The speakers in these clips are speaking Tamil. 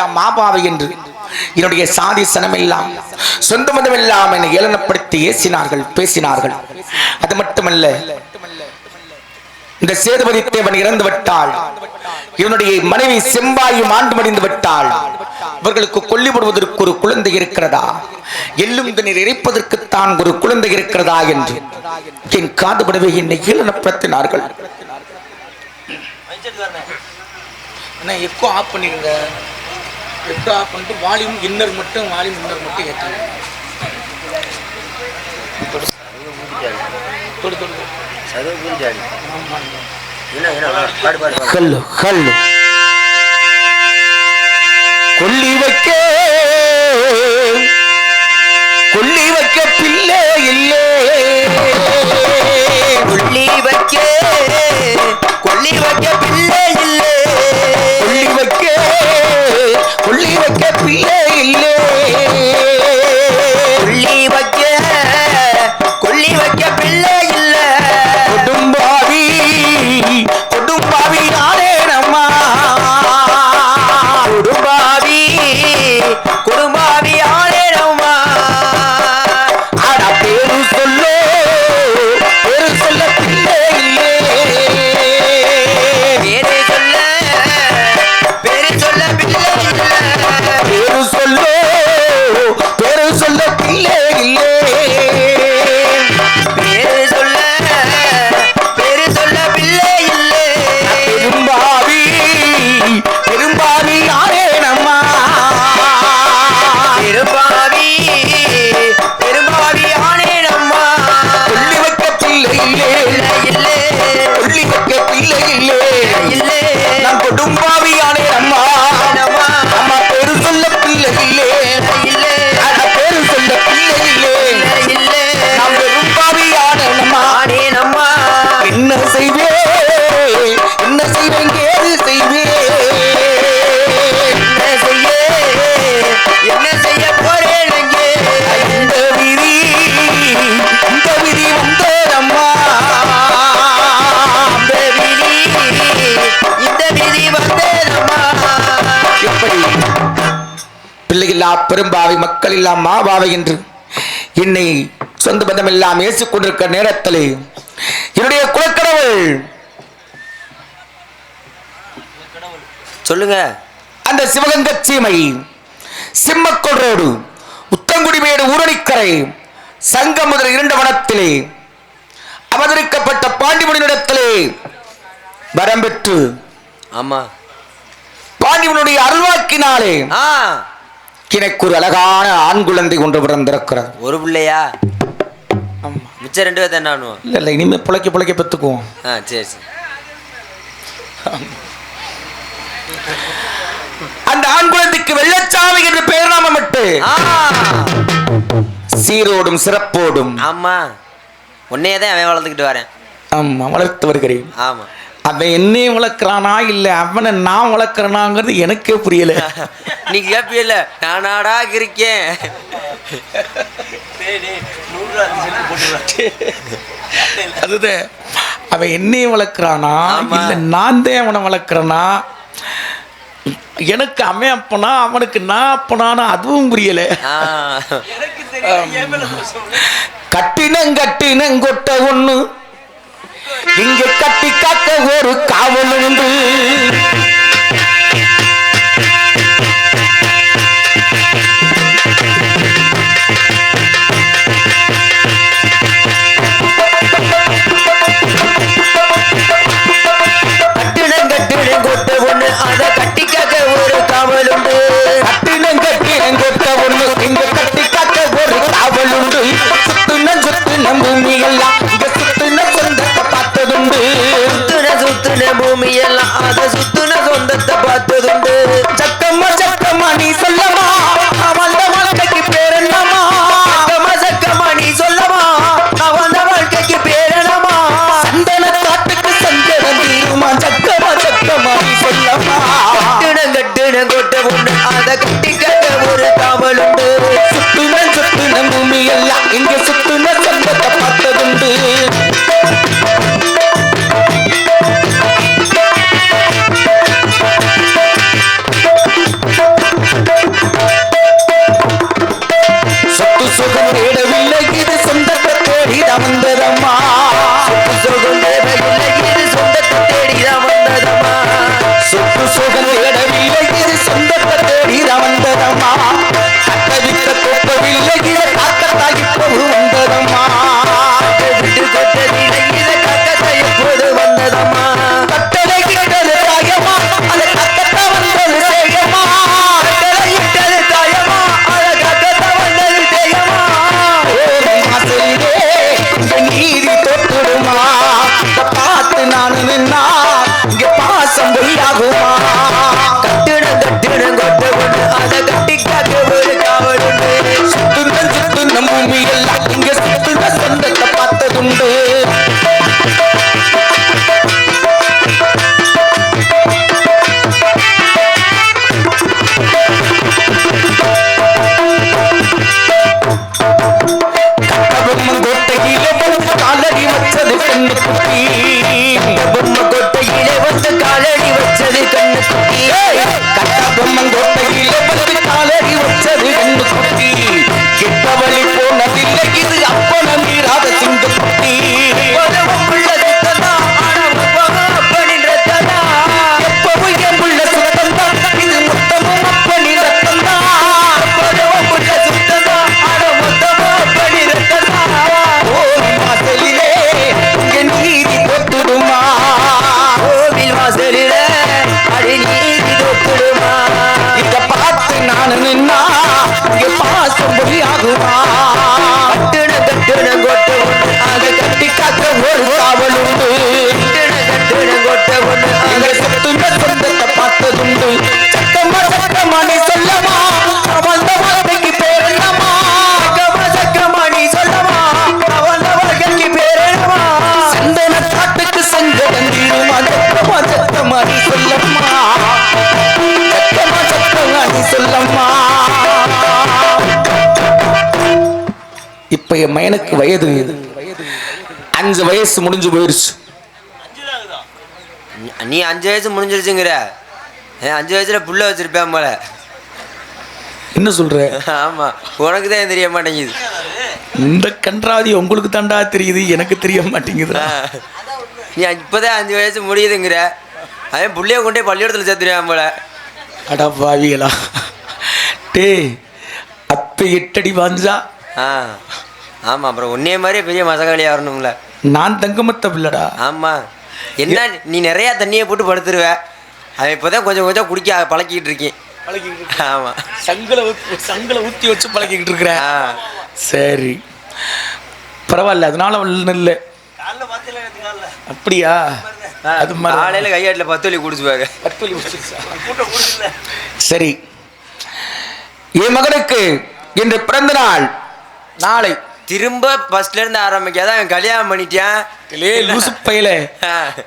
எல்லாம் மாபாவை என்று. என்னுடைய சாதி சனமெல்லாம் சொந்த மதமெல்லாம் என்னை ஏளனப்படுத்தி ஏசினார்கள் பேசினார்கள். அது மட்டுமல்ல இந்த சேதுபதி தேவன் இறந்து விட்டாள் இவனுடைய மனைவி செம்பாயும் ஆண்டு மடிந்து விட்டாள் இவர்களுக்கு கொல்லிவிடுவதற்கு ஒரு குழந்தை இருக்கிறதா? எள்ளும் தண்ணீர் இறைப்பதற்குத்தான் ஒரு குழந்தை இருக்கிறதா என்று. என் காதுபடவே என்னை ஏளனப்படுத்தினார்கள். என்ன எக்கோ ஆஃப் பண்ணிருங்க. ஆஃப் பண்ணிட்டு வால்யூம் இன்னர் மட்டும் வால்யூம் இன்னர் மட்டும் ஏற்றுங்க கொல்லி வைக்க கொல்லி வைக்க பிள்ளை இல்லே. கொல்லி வைக்க கொல்லி வைக்க பெரும்பாவை மக்கள் இல்லா மாபாவை என்று என்னை சொந்த பந்தம் எல்லாம் ஏசிக் கொண்டிருக்கிற நேரத்திலே என்னுடைய குலக்கடவுள். சொல்லுங்க. அந்த சிவகங்கை சீமை சிம்மக்கொன்றோடு உத்தங்குடிமேடு ஊரணிக்கரை சங்கம் முதல் இரண்டு வனத்திலே அவதரிக்கப்பட்ட பாண்டிமுனியிடத்திலே வரம் பெற்று ஆமா. பாண்டியனுடைய அருள்வாக்கினாலே எனக்கு ஒரு அழகான ஆண் குழந்தை கொண்டு பிறந்திருக்கிறது ஒரு பிள்ளையா? மிச்சம் ரெண்டு பேர் என்ன பண்ணுவோம் இல்ல இல்ல இனிமே புழைக்க புழைக்க பெத்துக்குவோம். ஆ சரி சரி. அந்த ஆண் குழந்தைக்கு வெள்ளச்சாமி என்று பெயர் நாம விட்டு ஆ. சீரோடும் சிறப்போடும். ஆமா. உன்னையே தான் அவன் வளர்த்துக்கிட்டு வரேன். ஆமா வளர்த்து வருகிறேன். ஆமா. அவன் என்னையும் வளர்க்குறானா இல்ல அவனை நான் வளர்க்குறனாங்கிறது எனக்கே புரியல. நீ கேப்பியல்ல நானாடா இருக்கேன். அதுதான் அவன் என்னையும் வளர்க்குறானா. இல்ல நான் தான் அவனை வளர்க்குறேனா? எனக்கு அவன் அப்பனா அவனுக்கு நான் அப்பனானா அதுவும் புரியல. ஆ. கட்டினங் கட்டினங் கொட்ட ஒண்ணு. இங்க கட்டி காக்க ஒரு காவல் உண்டு. காக்க ஒரு காவல் சொத்துங்க சொந்தத்தை பார்த்ததுண்டு சக்கமா சக்கமா சொல்லமா வந்த வாழ்க்கைக்கு பேர் என்னமா நீ சொல்லமா அவன் வாழ்க்கைக்கு பேர் என்னமா சந்தன காட்டுக்கு சங்கடம் தீருமா சக்கமா சொல்லம்மா சக்கமா சொல்லம்மா இப்ப என் மயனுக்கு வயது அஞ்சு வயசு முடிஞ்சு போயிருச்சு. நீ அஞ்சு வயசு முடிஞ்சிருச்சுங்கிற. ஏன் அஞ்சு வயசுல புள்ள வச்சிருப்பேன் போல. என்ன சொல்ற? ஆமா உனக்கு தான் தெரிய மாட்டேங்குது. இந்த கன்றாதி உங்களுக்கு தாண்டா தெரியுது எனக்கு தெரிய மாட்டேங்குது. நீ இப்போதான் அஞ்சு வயசு முடியுதுங்கிற. அவன் புள்ளைய கொண்டே பள்ளிக்கூடத்தில் சேர்த்துருவான் போல. அடா பாவிகளா. டேய் அப்ப எட்டடி வாஞ்சா? ஆ. ஆமா அப்புறம் உன்னைய மாதிரியே பெரிய மசகாலியா வரணும்ல. நான் தங்கமத்த பிள்ளடா ஆமா. என்ன நீ நிறைய தண்ணியை போட்டு படுத்துருவ. அவன் இப்போதான் கொஞ்சம் கொஞ்சம் குடிக்க பழக்கிட்டு இருக்கேன். ஆமா. சங்கல சங்கல ஊத்தி வச்சு பழகிக்கிட்டு இருக்கிறேன் சரி. பரவாயில்ல அதனால ஒன்றும் இல்லை. அப்படியா? அது காலையில கையாட்டில் பத்து வலி பத்துலி முடிச்சிருச்சா? சரி. என் மகனுக்கு இன்று பிறந்த நாள். நாளை திரும்ப ஃபர்ஸ்ட்ல இருந்து ஆரம்பிக்காதான் அவன் கல்யாணம் பண்ணிட்டான் லே லூசு பையல.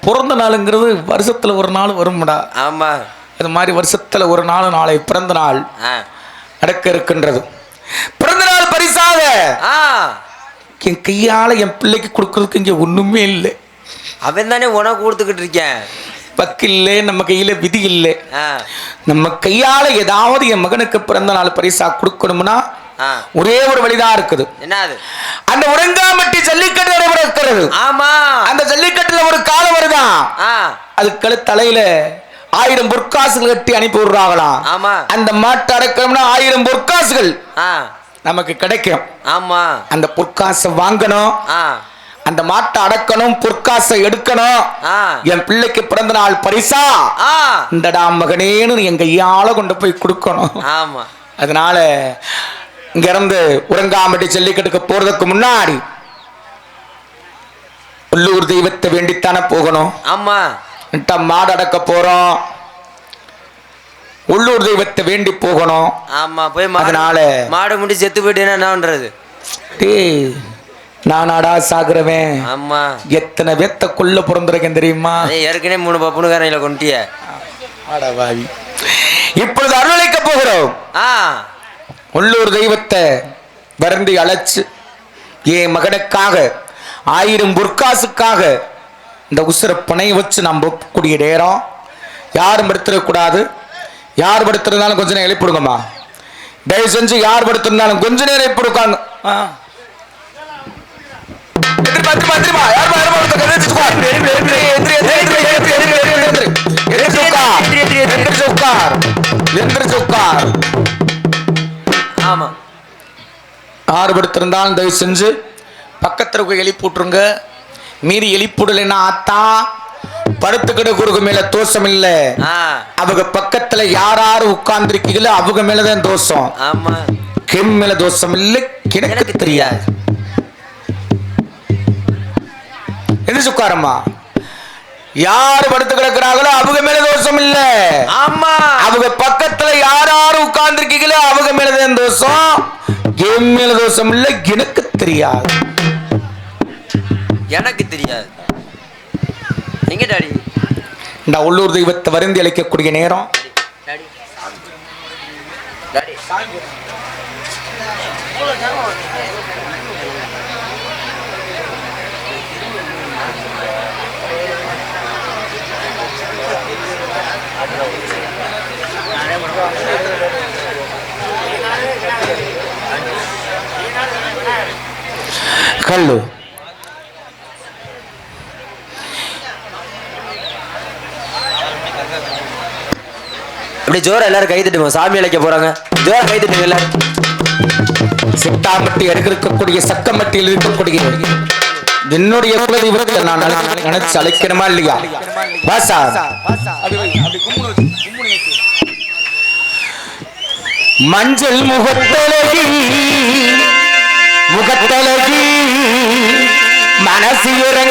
பிறந்த நாளுங்கிறது வருஷத்துல ஒரு நாள் வரும்டா. ஆமா. அது மாதிரி வருஷத்துல ஒரு நாள் நாளை பிறந்த நாள் நடக்க இருக்கின்றது. பிறந்த நாள் பரிசாக. ஆ. என் கையால என் பிள்ளைக்கு கொடுக்கறதுக்கு இங்க ஒண்ணுமே இல்லை. அவன் தானே உனக்கு கொடுத்துக்கிட்டு இருக்கேன். பக்கு இல்லை நம்ம கையில விதி இல்லை. நம்ம கையால ஏதாவது என் மகனுக்கு பிறந்த நாள் பரிசா கொடுக்கணும்னா ஒரே ஒரு வழிதான் இருக்குது. என்ன அது அந்த உடங்காமட்டி ஜல்லிக்கட்டு நடைபெற இருக்கிறது. ஆமா. அந்த ஜல்லிக்கட்டுல ஒரு காலம் வருதான் அதுக்கு தலையில ஆயிரம் பொற்காசுகள் கட்டி அனுப்பி விடுறாங்களாம் ஆமா. அந்த மாட்டை அடக்கணும்னா ஆயிரம் பொற்காசுகள் நமக்கு கிடைக்கும். ஆமா. அந்த பொற்காசை வாங்கணும். அந்த மாட்டை அடக்கணும் பொற்காசை எடுக்கணும். என் பிள்ளைக்கு பிறந்த நாள் பரிசா? இந்தடா மகனேன்னு என் கையால கொண்டு போய் கொடுக்கணும். ஆமா. அதனால இங்க இருந்து உறங்காமட்டி ஜல்லிக்கட்டுக்கு போறதுக்கு முன்னாடி உள்ளூர் தெய்வத்தை வேண்டித்தானே போகணும். ஆமா. மாடு அடக்க போறோம். உள்ளூர் தெய்வத்தை வேண்டி போகணும். ஆமா போய் அதனால- மாடு முடி செத்து போயிட்டேன்னா என்ன பண்றது? நானாடா சாகுறவன். ஆமா. எத்தனை பேத்த கொல்ல பிறந்திருக்கேன் தெரியுமா? ஏற்கனவே மூணு பப்புனுக்காரையில கொண்டுட்டிய. ஆடவாவி இப்பொழுது அருளளிக்க போகிறோம். ஆ. உள்ளூர் தெய்வத்தை வருந்தி அழைச்சு என் மகனுக்காக ஆயிரம் பொற்காசுக்காக இந்த உசுர புனை வச்சு நாம் போகக்கூடிய நேரம் யாரும் படுத்துடக்கூடாது யார் படுத்துறதுனாலும் கொஞ்ச நேரம் எழுப்பிடுங்கம்மா தயவு செஞ்சு யார் படுத்திருந்தாலும் கொஞ்ச நேரம் எழுப்பி உட்காந்து ஆமா ஆறு படுத்திருந்தாலும் தயவு செஞ்சு பக்கத்துல எழுப்பி விட்ருங்க மீறி எழுப்பிடலைன்னா ஆத்தா படுத்துக்கிட்டு குறுக்கு மேல தோஷம் இல்ல. அவங்க பக்கத்துல யார் யாரு உட்கார்ந்துருக்கீங்களோ அவங்க மேலதான் தோஷம். ஆமா. கெம் மேல தோஷம் இல்ல கிணக்கு தெரியாது. எந்திரிச்சு உட்காரம்மா. யார் படுத்து கிடக்குறாங்களோ அவங்க மேல தோஷம் இல்ல. ஆமா. அவங்க பக்கத்துல யார் யாரு உட்கார்ந்துருக்கீங்களோ அவங்க மேலதான் தோஷம். என் மேல தோஷம் இல்ல எனக்கு தெரியாது. எனக்கு தெரியாது. எங்க டாடி? இந்த உள்ளூர் தெய்வத்தை வருந்தி அளிக்கக்கூடிய நேரம். டாடி. டாடி. కళ్ళు இப்படி ஜோரா எல்லாரும் கை சாமி அழைக்க போறாங்க. ஜோரா கை தட்டுங்க எல்லாரும். சித்தாமட்டி எடுக்கக்கூடிய சக்கமட்டியில் இருக்கக்கூடிய என்னுடைய குலதெய்வத்தில் நான் நினைச்சு அழைக்கணுமா இல்லையா? வாசா மஞ்சள் முகத்தழகி முகத்தழகி. si lloran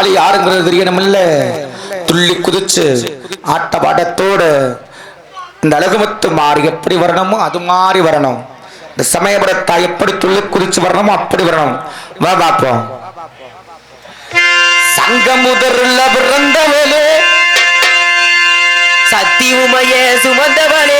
ஆளு யாருங்கிறது தெரியணும் இல்ல துள்ளி குதிச்சு ஆட்ட இந்த அழகுமுத்து மாறி எப்படி வரணுமோ அது மாதிரி வரணும். இந்த சமயபுரத்தா எப்படி துள்ளி குதிச்சு வரணுமோ அப்படி வரணும். வா பார்ப்போம் சங்கமுதர்ல பிறந்தவனே சத்தி உமைய சுமந்தவனே